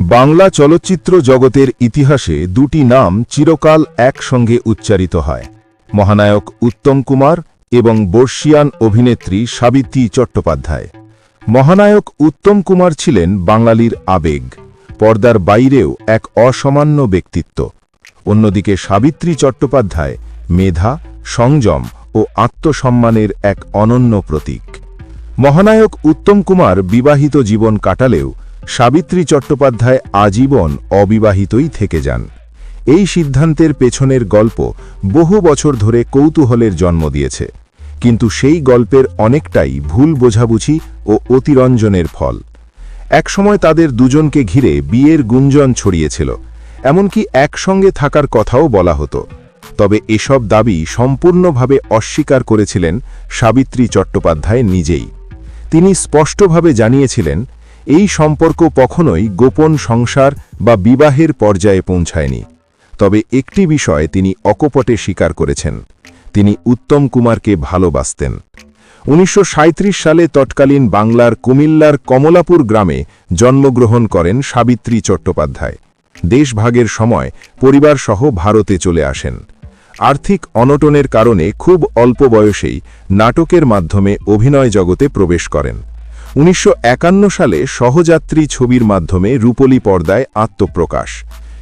বাংলা চলচ্চিত্র জগতের ইতিহাসে দুটি নাম চিরকাল একসঙ্গে উচ্চারিত হয়। মহানায়ক উত্তম কুমার এবং বর্ষিয়ান অভিনেত্রী সাবিত্রী চট্টোপাধ্যায়। মহানায়ক উত্তম কুমার ছিলেন বাঙালির আবেগ, পর্দার বাইরেও এক অসামান্য ব্যক্তিত্ব। অন্যদিকে সাবিত্রী চট্টোপাধ্যায় মেধা, সংযম ও আত্মসম্মানের এক অনন্য প্রতীক। মহানায়ক উত্তম কুমার বিবাহিত জীবন কাটালেও সাবিত্রী চট্টোপাধ্যায় আজীবন অবিবাহিতই থেকে যান। এই সিদ্ধান্তের পেছনের গল্প বহু বছর ধরে কৌতূহলের জন্ম দিয়েছে। কিন্তু সেই গল্পের অনেকটাই ভুল বোঝাবুঝি ও অতিরঞ্জনের ফল। একসময় তাদের দুজনকে ঘিরে বিয়ের গুঞ্জন ছড়িয়েছিল, এমনকি একসঙ্গে থাকার কথাও বলা হতো। তবে এসব দাবি সম্পূর্ণভাবে অস্বীকার করেছিলেন সাবিত্রী চট্টোপাধ্যায় নিজেই। তিনি স্পষ্টভাবে জানিয়েছিলেন এই সম্পর্ক কখনোই গোপন সংসার বা বিবাহের পর্যায়ে পৌঁছায়নি। তবে একটি বিষয় তিনি অকপটে স্বীকার করেছেন। তিনি উত্তম কুমারকে ভালোবাসতেন। উনিশশো সাঁইত্রিশ সালে তৎকালীন বাংলার কুমিল্লার কমলাপুর গ্রামে জন্মগ্রহণ করেন সাবিত্রী চট্টোপাধ্যায়। দেশভাগের সময় পরিবারসহ ভারতে চলে আসেন। আর্থিক অনটনের কারণে খুব অল্প বয়সেই নাটকের মাধ্যমে অভিনয় জগতে প্রবেশ করেন। উনিশশো একান্ন সালে সহযাত্রী ছবির মাধ্যমে রূপলী পর্দায় আত্মপ্রকাশ।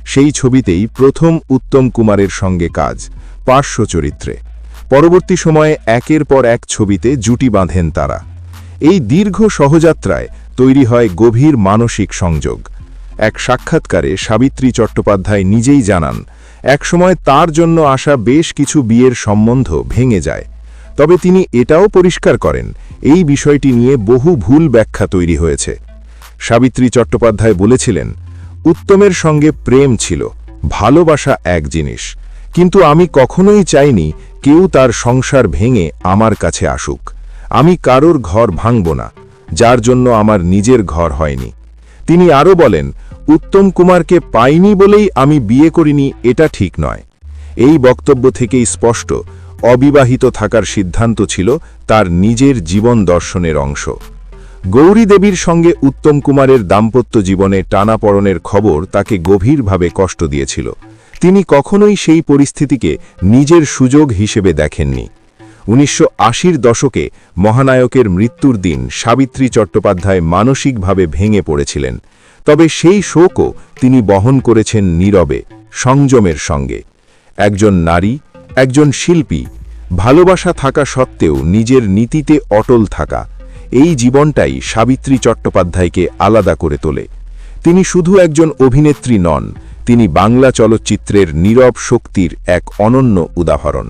সেই ছবিতেই প্রথম উত্তম কুমারের সঙ্গে কাজ, পার্শ্ব চরিত্রে। পরবর্তী সময়ে একের পর এক ছবিতে জুটি বাঁধেন তারা। এই দীর্ঘ সহযাত্রায় তৈরি হয় গভীর মানসিক সংযোগ। এক সাক্ষাৎকারে সাবিত্রী চট্টোপাধ্যায় নিজেই জানান, একসময় তার জন্য আসা বেশ কিছু বিয়ের সম্বন্ধ ভেঙে যায়। তবে তিনি এটাও পরিষ্কার করেন এই বিষয়টি নিয়ে বহু ভুল ব্যাখ্যা তৈরি হয়েছে। সাবিত্রী চট্টোপাধ্যায় বলেছিলেন, উত্তমের সঙ্গে প্রেম ছিল, ভালোবাসা এক জিনিস, কিন্তু আমি কখনোই চাইনি কেউ তার সংসার ভেঙে আমার কাছে আসুক। আমি কারোর ঘর ভাঙব না, যার জন্য আমার নিজের ঘর হয়নি। তিনি আরও বলেন, উত্তম কুমারকে পাইনি বলেই আমি বিয়ে করিনি, এটা ঠিক নয়। এই বক্তব্য থেকেই স্পষ্ট অবিবাহিত থাকার সিদ্ধান্ত ছিল তার নিজের জীবন দর্শনের অংশ। গৌরী দেবীর সঙ্গে উত্তম কুমারের দাম্পত্য জীবনে টানাপড়নের খবর তাকে গভীরভাবে কষ্ট দিয়েছিল। তিনি কখনোই সেই পরিস্থিতিকে নিজের সুযোগ হিসেবে দেখেননি। উনিশশো আশির দশকে মহানায়কের মৃত্যুর দিন সাবিত্রী চট্টোপাধ্যায় মানসিকভাবে ভেঙে পড়েছিলেন। তবে সেই শোকও তিনি বহন করেছেন নীরবে, সংযমের সঙ্গে। একজন নারী একজন শিল্পী, ভালোবাসা থাকা সত্ত্বেও নিজের নীতিতে অটল থাকা, এই জীবনটাই সাবিত্রী চট্টোপাধ্যায়কে আলাদা করে তোলে। তিনি শুধু একজন অভিনেত্রী নন, তিনি বাংলা চলচ্চিত্রের নীরব শক্তির এক অনন্য উদাহরণ।